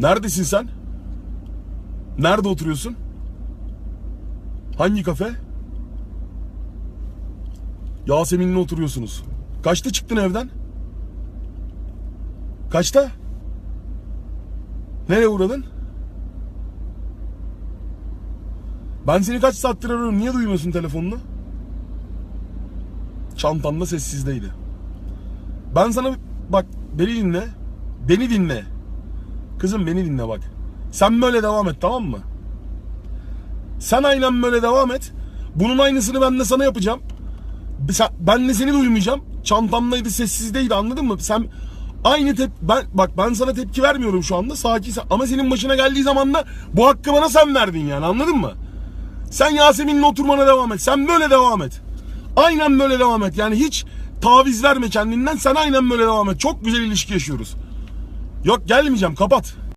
Neredesin sen? Nerede oturuyorsun? Hangi kafe? Yasemin'le oturuyorsunuz. Kaçta çıktın evden? Kaçta? Nereye uğradın? Ben seni kaç saattir arıyorum. Niye duymuyorsun telefonunu? Çantanda sessizdeydi. Ben sana bak beni dinle. Beni dinle. Kızım beni dinle bak. Sen böyle devam et tamam mı? Sen aynen böyle devam et. Bunun aynısını ben de sana yapacağım. Ben de seni duymayacağım. Çantamdaydı sessizdeydi anladın mı? Sen aynı tep ben bak ben sana tepki vermiyorum şu anda sakin ama senin başına geldiği zaman da bu hakkı bana sen verdin yani anladın mı? Sen Yasemin'le oturmana devam et. Sen böyle devam et. Aynen böyle devam et. Yani hiç taviz verme kendinden. Sen aynen böyle devam et. Çok güzel ilişki yaşıyoruz. Yok gelmeyeceğim. Kapat.